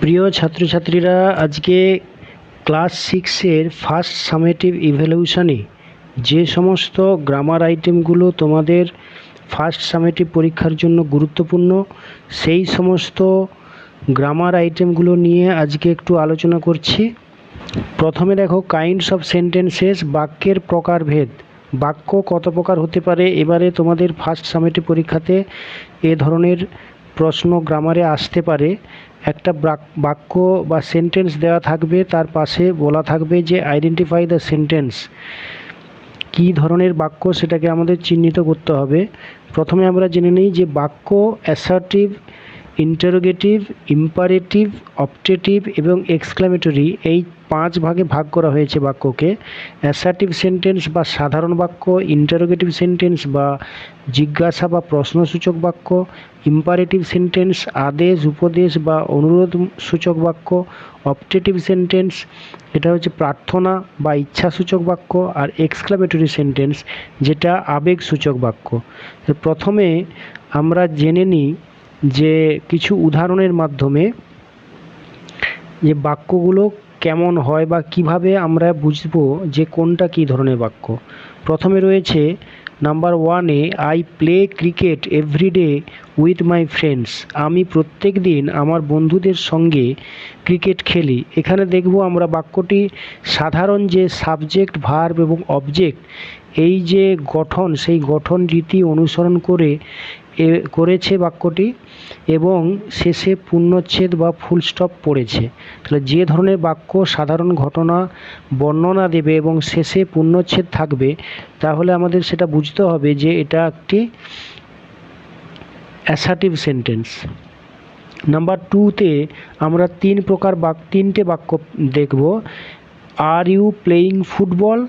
প্রিয় ছাত্রছাত্রীরা, আজকে ক্লাস সিক্সের ফার্স্ট সামেটিভ ইভ্যালুয়েশনে যে সমস্ত গ্রামার আইটেমগুলো তোমাদের ফার্স্ট সামেটিভ পরীক্ষার জন্য গুরুত্বপূর্ণ, সেই সমস্ত গ্রামার আইটেমগুলো নিয়ে আজকে একটু আলোচনা করছি। প্রথমে দেখো কাইন্ডস অফ সেন্টেন্সেস বাক্যের প্রকারভেদ বাক্য কত প্রকার হতে পারে? এবারে তোমাদের ফার্স্ট সামেটিভ পরীক্ষাতে এ ধরনের প্রশ্ন গ্রামারে আসতে পারে। একটা বাক- বাক্য বা সেন্টেন্স দেওয়া থাকবে, তার পাশে বলা থাকবে যে আইডেন্টিফাই দ্য সেন্টেন্স কি ধরনের বাক্য সেটাকে আমাদের চিহ্নিত করতে হবে? প্রথমে আমরা জেনে নিই যে বাক্য অ্যাসার্টিভ ইন্টারোগেটিভ, ইম্পারেটিভ, অপটেটিভ এবং এক্সক্লামেটরি এই পাঁচ ভাগে ভাগ করা হয়েছে বাক্যকে। অ্যাসার্টিভ সেন্টেন্স বা সাধারণ বাক্য, ইন্টারোগেটিভ সেন্টেন্স বা জিজ্ঞাসা বা প্রশ্নসূচক বাক্য, ইম্পারেটিভ সেন্টেন্স, আদেশ, উপদেশ বা অনুরোধ সূচক বাক্য, অপটেটিভ সেন্টেন্স, এটা হচ্ছে প্রার্থনা বা ইচ্ছাসূচক বাক্য, আর এক্সক্লামেটরি সেন্টেন্স, যেটা আবেগসূচক বাক্য। প্রথমে আমরা জেনে নিই যে কিছু উদাহরণের মাধ্যমে যে বাক্যগুলো কেমন হয় বা কীভাবে আমরা বুঝব যে কোনটা কী ধরনের বাক্য। প্রথমে রয়েছে নাম্বার ওয়ানে I play cricket every day with my friends আমি প্রত্যেক দিন আমার বন্ধুদের সঙ্গে ক্রিকেট খেলি। এখানে দেখব আমরা বাক্যটি সাধারণ যে সাবজেক্ট ভার্ব এবং অবজেক্ট এই যে গঠন, সেই গঠন রীতি অনুসরণ করে এ করেছে বাক্যটি এবং শেষে পূর্ণচ্ছেদ বা ফুল স্টপ পড়েছে। তাহলে যে ধরনের বাক্য, সাধারণ ঘটনা, বর্ণনা দেবে এবং শেষে পূর্ণচ্ছেদ থাকবে, তাহলে আমাদের সেটা বুঝতে হবে যে এটা একটি অ্যাসার্টিভ সেন্টেন্স নাম্বার টুতে আমরা তিন প্রকার বাক, তিনটে বাক্য দেখব। Are you playing football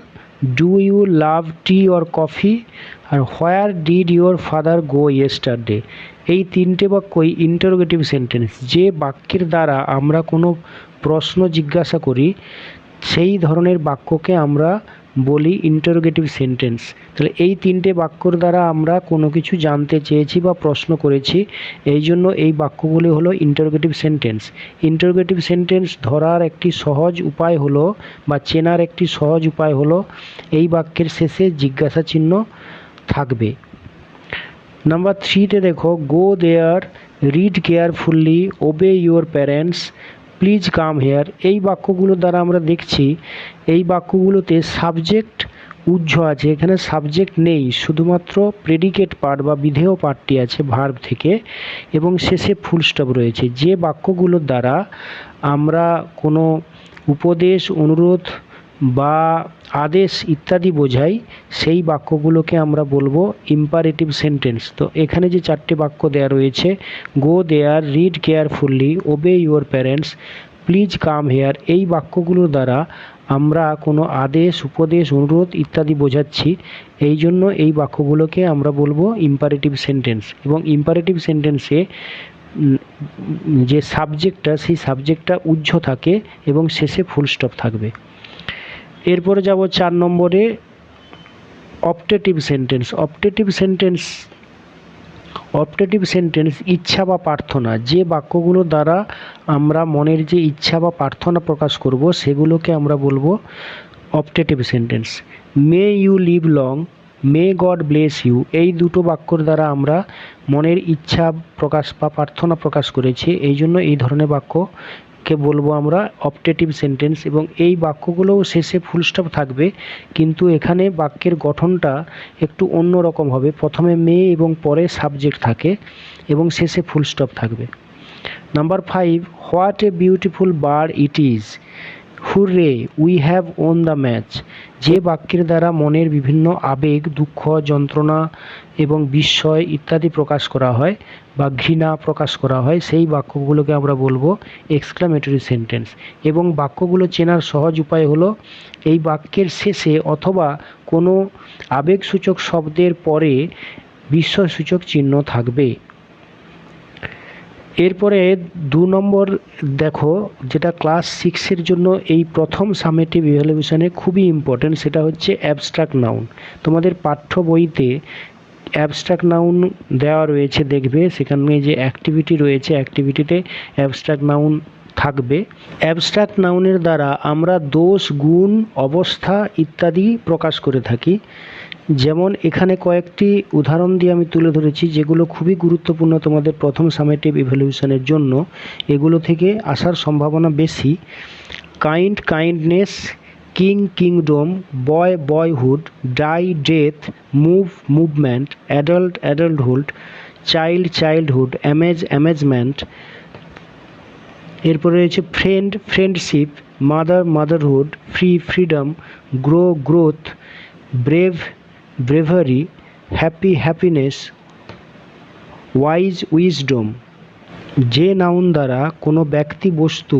do you love tea or coffee R where did your father go yesterday এই তিনটে বাক্যই ইন্টারোগেটিভ সেন্টেন্স যে বাক্যের দ্বারা আমরা কোনো প্রশ্ন জিজ্ঞাসা করি, সেই ধরনের বাক্যকে আমরা বলি ইন্টারোগেটিভ সেন্টেন্স তাহলে এই তিনটে বাক্যর দ্বারা আমরা কোনো কিছু জানতে চেয়েছি বা প্রশ্ন করেছি, এই জন্য এই বাক্যগুলি হলো ইন্টারোগেটিভ সেন্টেন্স ইন্টারোগেটিভ সেন্টেন্স ধরার একটি সহজ উপায় হলো বা চেনার একটি সহজ উপায় হলো এই বাক্যের শেষে জিজ্ঞাসা চিহ্ন থাকবে। নাম্বার থ্রিতে দেখো go there read carefully obey your parents please come here এই বাক্যগুলো দ্বারা আমরা দেখছি, এই বাক্যগুলোতে সাবজেক্ট উজ্জ আছে, এখানে সাবজেক্ট নেই, শুধুমাত্র প্রেডিকেট পার্ট বা বিধেয় পার্টটি আছে ভার্ব থেকে, এবং শেষে ফুল স্টপ রয়েছে। যে বাক্যগুলোর দ্বারা আমরা কোনো উপদেশ, অনুরোধ বা আদেশ ইত্যাদি বোঝাই, সেই বাক্যগুলোকে আমরা বলব ইম্পারেটিভ সেন্টেন্স তো এখানে যে চারটে বাক্য দেয়া রয়েছে go there read carefully obey your parents please come here এই বাক্যগুলোর দ্বারা আমরা কোনো আদেশ, উপদেশ, অনুরোধ ইত্যাদি বোঝাচ্ছি। এই জন্য এই বাক্যগুলোকে আমরা বলব ইম্পারেটিভ সেন্টেন্স এবং ইম্পারেটিভ সেন্টেন্সে যে সাবজেক্টটা সেই সাবজেক্টটা উজ্জ্ব থাকে এবং শেষে ফুল স্টপ থাকবে। এরপরে যাব চার নম্বরে optative sentence optative sentence optative sentence ইচ্ছা বা প্রার্থনা। যে বাক্যগুলো দ্বারা আমরা মনের যে ইচ্ছা বা প্রার্থনা প্রকাশ করব, সেগুলোকে আমরা বলব optative sentence may you live long may God bless you এই দুটো বাক্যর দ্বারা আমরা মনের ইচ্ছা প্রকাশ বা প্রার্থনা প্রকাশ করেছি। এই জন্য এই ধরনের বাক্যকে বলব আমরা অপটেটিভ সেন্টেন্স এবং এই বাক্যগুলোও শেষে ফুল স্টপ থাকবে, কিন্তু এখানে বাক্যের গঠনটা একটু অন্য রকম হবে। প্রথমে মে এবং পরে সাবজেক্ট থাকে, এবং শেষে ফুল স্টপ থাকবে। Number five what a beautiful bird it is hurray we have won the match যে বাক্যের দ্বারা মনের বিভিন্ন আবেগ, দুঃখ, যন্ত্রণা এবং বিস্ময় ইত্যাদি প্রকাশ করা হয় বা ঘৃণা প্রকাশ করা হয়, সেই বাক্যগুলোকে আমরা বলব এক্সক্লামেটরি সেন্টেন্স এবং বাক্যগুলো চেনার সহজ উপায় হলো, এই বাক্যের শেষে অথবা কোনো আবেগসূচক শব্দের পরে বিস্ময়সূচক চিহ্ন থাকবে। এরপরে দু নম্বর দেখো, যেটা ক্লাস সিক্সের জন্য এই প্রথম সামেটিভ ইভ্যালুয়েশনে খুবই ইম্পর্টেন্ট সেটা হচ্ছে অ্যাবস্ট্রাক্ট নাউন তোমাদের পাঠ্য বইতে অ্যাবস্ট্রাক্ট নাউন দেওয়া রয়েছে, দেখবে সেখানে যে অ্যাক্টিভিটি রয়েছে অ্যাক্টিভিটিতে অ্যাবস্ট্রাক্ট নাউন থাকবে। অ্যাবস্ট্রাক্ট নাউনের দ্বারা আমরা দোষ, গুণ, অবস্থা ইত্যাদি প্রকাশ করে থাকি। যেমন এখানে কয়েকটি উদাহরণ দিয়ে আমি তুলে ধরেছি যেগুলো খুবই গুরুত্বপূর্ণ তোমাদের প্রথম সামেটিভ ইভ্যালুয়েশনের জন্য। এগুলো থেকে আসার সম্ভাবনা বেশি। Kind kindness king kingdom boy boyhood die death move movement adult adulthood child childhood amaze amazement এরপরে রয়েছে friend friendship mother motherhood free freedom grow growth brave bravery happy happiness wise wisdom যে noun দ্বারা কোনো ব্যক্তি বস্তু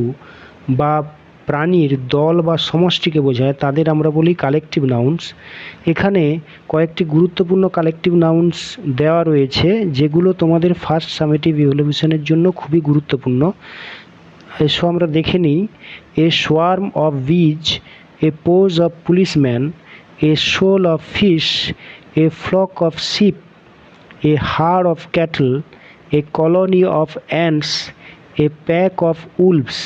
বা প্রাণীর দল বা সমষ্টিকে বোঝায়, তাদের আমরা বলি কালেকটিভ নাউন্স এখানে কয়েকটি গুরুত্বপূর্ণ কালেকটিভ নাউন্স দেওয়া রয়েছে, যেগুলো তোমাদের ফার্স্ট সামেটিভ ইভলিউশনের জন্য খুবই গুরুত্বপূর্ণ। এসো আমরা দেখে নিই a swarm of bees a posse of policeman a shoal of fish a flock of sheep a herd of cattle a colony of ants a pack of wolves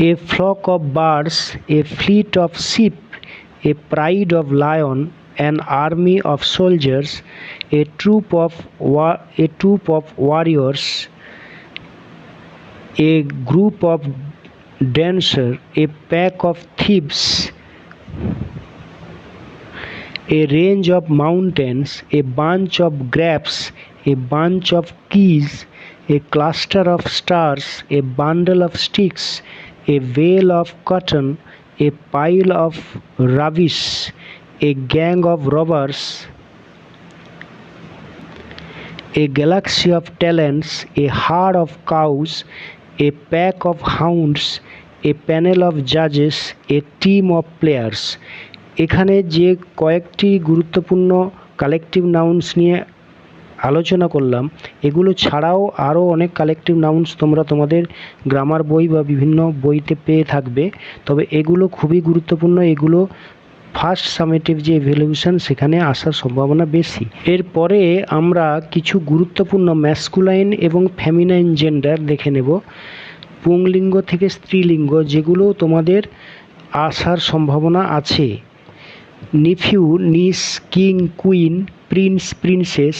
a flock of birds, a fleet of sheep, a pride of lion, an army of soldiers, a troop of a troop of warriors, a group of dancers, a pack of thieves, a range of mountains, a bunch of grapes, a bunch of keys, a cluster of stars, a bundle of sticks, a bale of cotton, a pile of rubbish, a gang of robbers, a galaxy of talents, a herd of cows, a pack of hounds, a panel of judges, a team of players. এখানে যে কয়েকটি গুরুত্বপূর্ণ collective nouns নিয়ে আলোচনা করলাম এগুলো ছাড়াও আরও অনেক কালেকটিভ নাউন্স তোমরা তোমাদের গ্রামার বই বা বিভিন্ন বইতে পেয়ে থাকবে তবে এগুলো খুবই গুরুত্বপূর্ণ এগুলো ফার্স্ট সামেটিভ যে ইভ্যালুয়েশন সেখানে আসার সম্ভাবনা বেশি। এরপরে আমরা কিছু গুরুত্বপূর্ণ ম্যাসকুলাইন এবং ফ্যামিনাইন জেন্ডার দেখে নেব। পুংলিঙ্গ থেকে স্ত্রীলিঙ্গ, যেগুলো তোমাদের আসার সম্ভাবনা আছে। Nephew niece king queen prince princess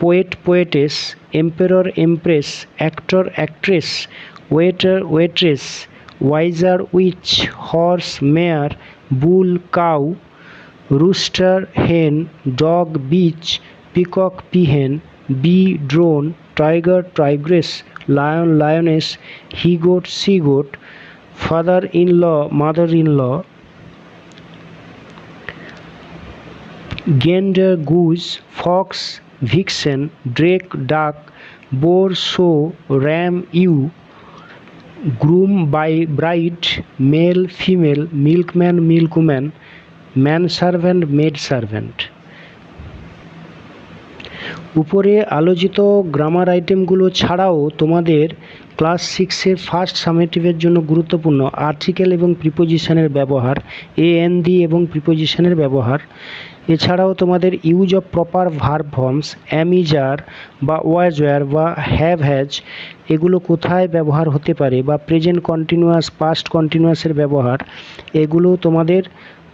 poet poetess emperor empress actor actress waiter waitress wizard witch horse mare bull cow, rooster hen dog bitch, peacock peahen, bee drone, tiger tigress, lion lioness he she goat she father in law, mother in law, gander goose, fox, vixen, drake duck, boar sow ram ewe groom by bride male female milkman milkman man servant maid servant. উপরে আলোচিত grammar আইটেমগুলো ছাড়াও তোমাদের class সিক্সের first সামেটিভের জন্য গুরুত্বপূর্ণ article এবং প্রিপোজিশনের ব্যবহার এ এন দি এবং প্রিপোজিশনের ব্যবহার। এছাড়াও তোমাদের use of proper verb am is are বা ওয়াজ ওয়ার বা হ্যাভ হ্যাজ এগুলো কোথায় ব্যবহার হতে পারে বা প্রেজেন্ট কন্টিনিউয়াস পাস্ট কন্টিনিউয়াসের ব্যবহার, এগুলো তোমাদের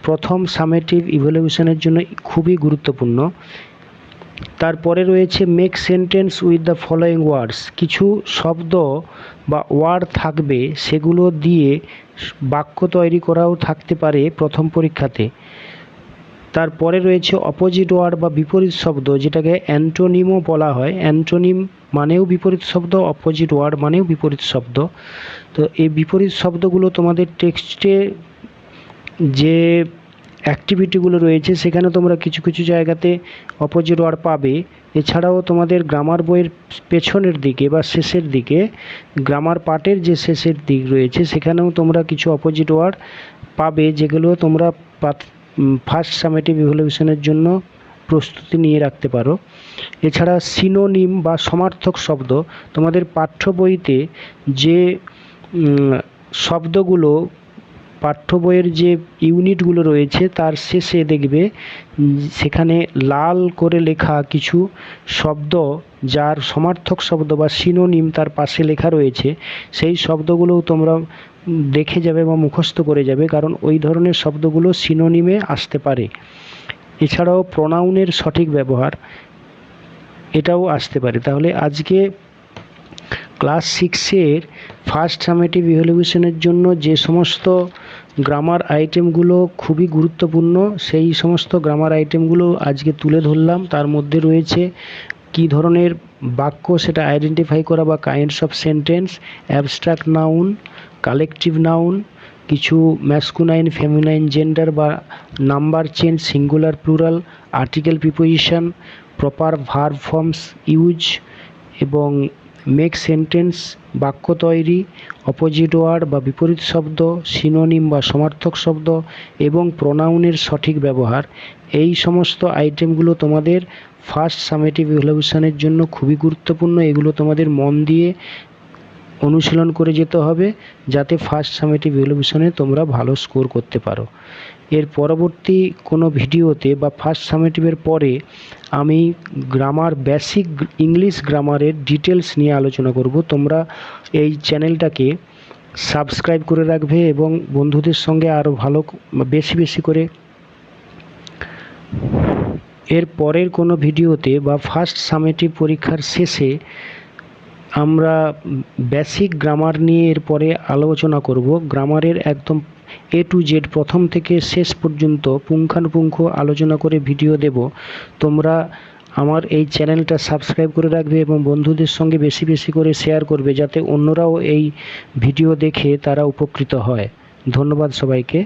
প্রথম সামেটিভ ইভ্যালুয়েশনের জন্য খুবই গুরুত্বপূর্ণ। তারপরে রয়েছে make sentence with the following words কিছু শব্দ বা ওয়ার্ড থাকবে, সেগুলো দিয়ে বাক্য তৈরি করাও থাকতে পারে প্রথম পরীক্ষাতে। তারপরে রয়েছে অপোজিট ওয়ার্ড বা বিপরীত শব্দ, যেটাকে অ্যান্টোনিমও বলা হয়। অ্যান্টোনিম মানেও বিপরীত শব্দ অপোজিট ওয়ার্ড মানেও বিপরীত শব্দ। তো এই বিপরীত শব্দগুলো তোমাদের টেক্সটে যে অ্যাক্টিভিটিগুলো রয়েছে, সেখানে তোমরা কিছু কিছু জায়গাতে অপোজিট ওয়ার্ড পাবে। এছাড়াও তোমাদের গ্রামার বইয়ের পেছনের দিকে বা শেষের দিকে গ্রামার পার্টের যে শেষের দিক রয়েছে, সেখানেও তোমরা কিছু অপোজিট ওয়ার্ড পাবে, যেগুলো তোমরা ফার্স্ট সামেটিভ ইভলিউশনের জন্য প্রস্তুতি নিয়ে রাখতে পারো। এছাড়া সিনোনিম বা সমার্থক শব্দ, তোমাদের পাঠ্য বইতে যে শব্দগুলো পাঠ্য বইয়ের যে ইউনিটগুলো রয়েছে, তার শেষে দেখবে সেখানে লাল করে লেখা কিছু শব্দ, যার সমার্থক শব্দ বা সিনোনিম তার পাশে লেখা রয়েছে, সেই শব্দগুলোও তোমরা দেখে যাবে বা মুখস্থ করে যাবে, কারণ ওই ধরনের শব্দগুলো সিনোনিমে আসতে পারে। এছাড়াও প্রোনাউনের সঠিক ব্যবহার, এটাও আসতে পারে। তাহলে আজকে ক্লাস সিক্সের ফার্স্ট সামেটিভ ইভ্যালুয়েশনের জন্য যে সমস্ত গ্রামার আইটেমগুলো খুবই গুরুত্বপূর্ণ। সেই সমস্ত গ্রামার আইটেমগুলো আজকে তুলে ধরলাম। তার মধ্যে রয়েছে কী ধরনের বাক্য সেটা আইডেন্টিফাই করা বা kinds of sentence abstract noun collective noun কিছু ম্যাসকুনাইন ফেমিনাইন জেন্ডার বা number change singular plural article preposition proper verb forms use এবং মেক সেন্টেন্স বাক্য তৈরি অপোজিট ওয়ার্ড বা বিপরীত শব্দ সিনোনিম বা সমার্থক শব্দ এবং প্রোনাউনের সঠিক ব্যবহার। এই সমস্ত আইটেমগুলো তোমাদের ফার্স্ট সামেটিভ ইভ্যালুয়েশনের জন্য খুবই গুরুত্বপূর্ণ। এগুলো তোমাদের মন দিয়ে অনুশীলন করে যেতে হবে, যাতে ফার্স্ট সামেটিভ ইভ্যালুয়েশনে তোমরা ভালো স্কোর করতে পারো। এর পরবর্তী কোনো ভিডিওতে বা ফার্স্ট সামেটিভের পরে আমি গ্রামার বেসিক ইংলিশ গ্রামারের ডিটেলস নিয়ে আলোচনা করব। তোমরা এই চ্যানেলটাকে সাবস্ক্রাইব করে রাখবে এবং বন্ধুদের সঙ্গে আরও ভালো বেশি বেশি করে এর পরের কোনো ভিডিওতে বা ফার্স্ট সামেটিভ পরীক্ষার শেষে আমরা বেসিক গ্রামার নিয়ে এরপরে আলোচনা করব। গ্রামারের একদম এ টু জেড প্রথম থেকে শেষ পর্যন্ত পুঙ্খানুপুঙ্খ আলোচনা করে ভিডিও দেব। তোমরা আমার এই চ্যানেলটা সাবস্ক্রাইব করে রাখবে এবং বন্ধুদের সঙ্গে বেশি বেশি করে শেয়ার করবে যাতে অন্যরাও এই ভিডিও দেখে তারা উপকৃত হয়। ধন্যবাদ সবাইকে।